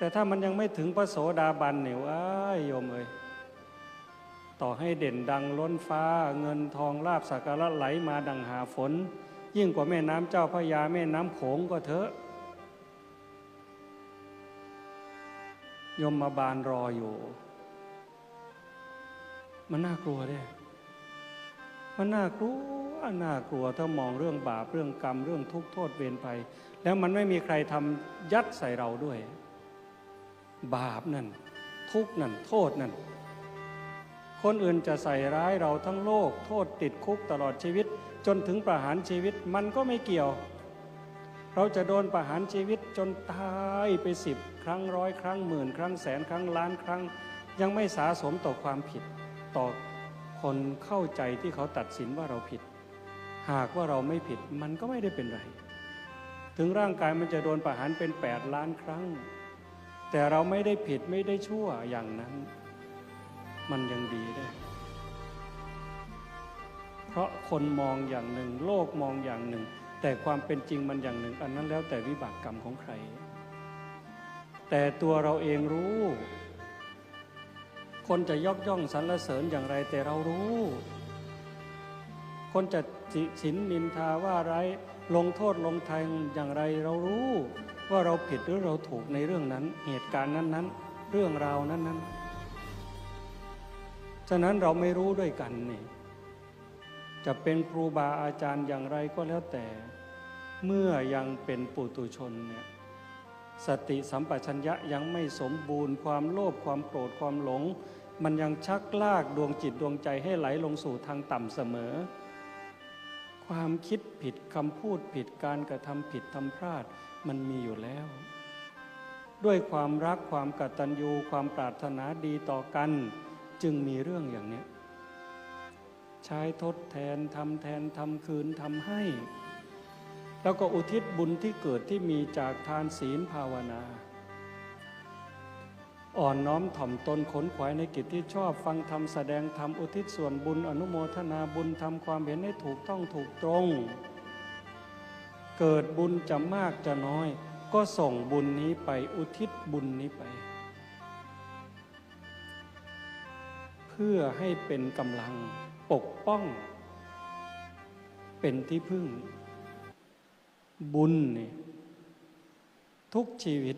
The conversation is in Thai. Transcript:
แต่ถ้ามันยังไม่ถึงพระโสดาบันเนี่ยว้ายโยมเอ้ยต่อให้เด่นดังล้นฟ้าเงินทองลาบสักการะไหลมาดังหาฝน ยิ่งกว่าแม่น้ำเจ้าพระยาแม่น้ำโขงก็เถอะยมมาบาลรออยู่ มันน่ากลัวเด้มันน่ากลัวน่ากลัวถ้ามองเรื่องบาปเรื่องกรรมเรื่องทุกข์โทษเวรภัยแล้วมันไม่มีใครทำยัดใส่เราด้วย บาปนั่น ทุกนั่น โทษนั่น คนอื่นจะใส่ร้ายเราทั้งโลก โทษติดคุกตลอดชีวิต จนถึงประหารชีวิตมันก็ไม่เกี่ยว เราจะโดนประหารชีวิตจนตายไปสิบครั้งร้อยครั้งหมื่นครั้งแสนครั้งล้านครั้ง ยังไม่สาสมต่อความผิด ต่อคนเข้าใจที่เขาตัดสินว่าเราผิด หากว่าเราไม่ผิดมันก็ไม่ได้เป็นไร ถึงร่างกายมันจะโดนประหารเป็นแปดล้านครั้ง แต่เราไม่ได้ผิดไม่ได้ชั่วอย่างนั้น มันยังดีได้ เพราะคนมองอย่างหนึ่ง โลกมองอย่างหนึ่ง แต่ความเป็นจริงมันอย่างหนึ่ง อันนั้นแล้วแต่วิบากกรรมของใคร แต่ตัวเราเองรู้ คนจะยกย่องสรรเสริญอย่างไรแต่เรารู้ คนจะติสินนินทาว่าไราย ลงโทษลงแทัยอย่างไรเรารู้ว่าเราผิดหรือเราถูกในเรื่องนั้น เหตุการณ์นั้นๆ เรื่องราวนั้นๆ ฉะนั้นเราไม่รู้ด้วยกันนี่จะเป็นครูบาอาจารย์อย่างไรก็แล้วแต่ เมื่อยังเป็นปุตุชนเนี่ยสติสัมปชัญญะยังไม่สมบูรณ์ความโลภความโกรธความหลง มันยังชักลากดวงจิตดวงใจให้ไหลลงสู่ทางต่ำเสมอ ความคิดผิดคำพูดผิดการกระทำผิดทำพลาดมันมีอยู่แล้ว ด้วยความรักความกตัญญูความปรารถนาดีต่อกัน จึงมีเรื่องอย่างนี้ใช้ทดแทนทำแทนทำคืนทำให้ แล้วก็อุทิศบุญที่เกิดที่มีจากทานศีลภาวนา อ่อนน้อมถ่อมตนขนขวายในกิจที่ชอบฟังธรรมแสดงธรรมอุทิศส่วนบุญอนุโมทนาบุญทำความเห็นให้ถูกต้องถูกตรง เกิดบุญจะมากจะน้อย ก็ส่งบุญนี้ไปอุทิศบุญนี้ไป เพื่อให้เป็นกำลังปกป้อง เป็นที่พึ่ง บุญนี่ทุกชีวิต